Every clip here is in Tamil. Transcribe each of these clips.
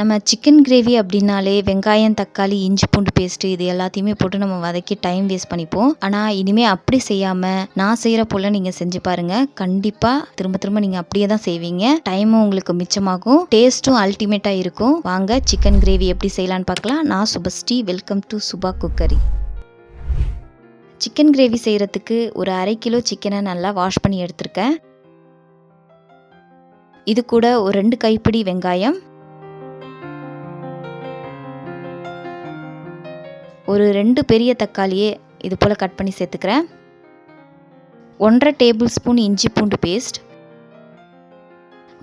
நம்ம சிக்கன் கிரேவி அப்படின்னாலே வெங்காயம் தக்காளி இஞ்சி பூண்டு பேஸ்ட்டு இது எல்லாத்தையுமே போட்டு நம்ம வதக்கி டைம் வேஸ்ட் பண்ணிப்போம். ஆனால் இனிமேல் அப்படி செய்யாமல் நான் செய்கிற போல் நீங்கள் செஞ்சு பாருங்கள் கண்டிப்பாக திரும்ப திரும்ப நீங்கள் அப்படியே தான் செய்வீங்க. டைமும் உங்களுக்கு மிச்சமாகும். டேஸ்ட்டும் அல்டிமேட்டாக இருக்கும். வாங்க சிக்கன் கிரேவி எப்படி செய்யலான்னு பார்க்கலாம். நான் Subashree welcome to Subha cookery chicken gravy செய்கிறதுக்கு ஒரு அரை கிலோ சிக்கனை நல்லா வாஷ் பண்ணி எடுத்திருக்கேன். இது கூட ஒரு ரெண்டு கைப்பிடி வெங்காயம். ஒரு ரெண்டு பெரிய தக்காளியே இது போல் கட் பண்ணி சேர்த்துக்கிறேன். ஒன்றரை டேபிள் ஸ்பூன் இஞ்சி பூண்டு பேஸ்ட்.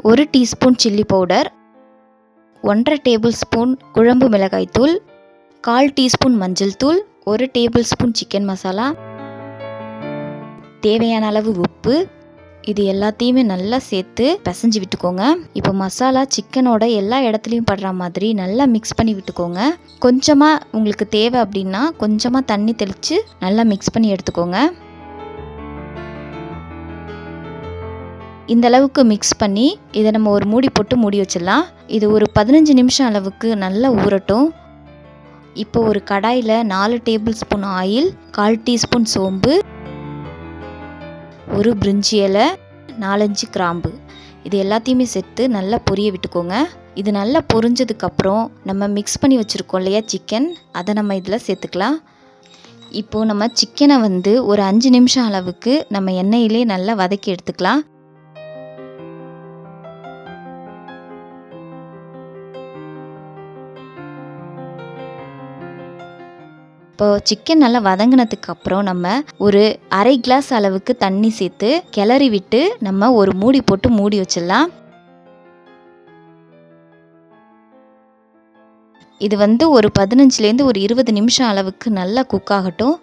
ஒரு டீஸ்பூன் சில்லி பவுடர். ஒன்றரை டேபிள் ஸ்பூன் குழம்பு மிளகாய்த்தூள் கால் டீஸ்பூன் மஞ்சள் தூள். ஒரு டேபிள் ஸ்பூன் சிக்கன் மசாலா. தேவையான அளவு உப்பு. இது எல்லாத்தையுமே நல்லா சேர்த்து பிசைஞ்சு விட்டுக்கோங்க. இப்போ மசாலா சிக்கனோட எல்லா இடத்துலையும் படுற மாதிரி நல்லா மிக்ஸ் பண்ணி விட்டுக்கோங்க. கொஞ்சமாக உங்களுக்கு தேவை அப்படின்னா கொஞ்சமாக தண்ணி தெளித்து நல்லா மிக்ஸ் பண்ணி எடுத்துக்கோங்க. இந்த அளவுக்கு மிக்ஸ் பண்ணி இதை நம்ம ஒரு மூடி போட்டு மூடி வச்சிடலாம். இது ஒரு பதினஞ்சு நிமிஷம் அளவுக்கு நல்லா ஊறட்டும். இப்போ ஒரு கடாயில் நாலு டேபிள் ஸ்பூன் ஆயில் கால் டீஸ்பூன் சோம்பு ஒரு பிரிஞ்சி இலை நாலஞ்சு கிராம்பு. இது எல்லாத்தையுமே சேர்த்து நல்லா பொரிய விட்டுக்கோங்க. இது நல்லா பொரிஞ்சதுக்கப்புறம் நம்ம மிக்ஸ் பண்ணி வச்சுருக்கோம் இல்லையா சிக்கன் அதை நம்ம இதில் சேர்த்துக்கலாம். இப்போது நம்ம சிக்கனை வந்து ஒரு அஞ்சு நிமிஷம் அளவுக்கு நம்ம எண்ணெயிலே நல்லா வதக்கி எடுத்துக்கலாம். இப்போது சிக்கன் நல்லா வதங்கினதுக்கு அப்புறம் நம்ம ஒரு அரை கிளாஸ் அளவுக்கு தண்ணி சேர்த்து கிளறி விட்டு நம்ம ஒரு மூடி போட்டு மூடி வச்சிடலாம். இது வந்து ஒரு பதினஞ்சுலேருந்து ஒரு இருபது நிமிஷம் அளவுக்கு நல்லா குக் ஆகட்டும்.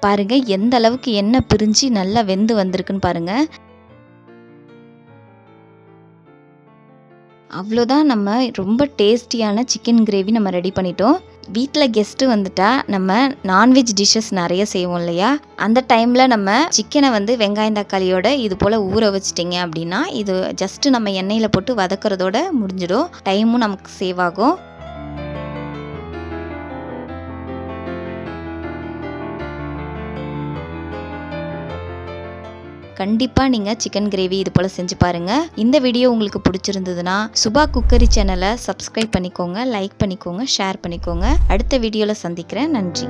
பாருங்கள் எந்த அளவுக்கு எண்ணெய் பிரிஞ்சு நல்லா வெந்து வந்திருக்குன்னு பாருங்கள் அவ்வளோதான் நம்ம ரொம்ப டேஸ்டியான சிக்கன் கிரேவி நம்ம ரெடி பண்ணிட்டோம். வீட்டில் கெஸ்ட்டு வந்துட்டா நம்ம நான்வெஜ் டிஷ்ஷஸ் நிறைய செய்வோம் இல்லையா? அந்த டைமில் நம்ம சிக்கனை வந்து வெங்காயம் தக்காளியோட இது போல் ஊற வச்சிட்டிங்க அப்படின்னா இது ஜஸ்ட்டு நம்ம எண்ணெயில் போட்டு வதக்கிறதோட முடிஞ்சிடும். டைமும் நமக்கு சேவ் ஆகும். கண்டிப்பாக நீங்கள் சிக்கன் கிரேவி இது போல் செஞ்சு பாருங்கள் இந்த வீடியோ உங்களுக்கு பிடிச்சிருந்ததுன்னா சுபா குக்கரி சேனலை சப்ஸ்கிரைப் பண்ணிக்கோங்க லைக் பண்ணிக்கோங்க ஷேர் பண்ணிக்கோங்க. அடுத்த வீடியோவில் சந்திக்கிறேன். நன்றி.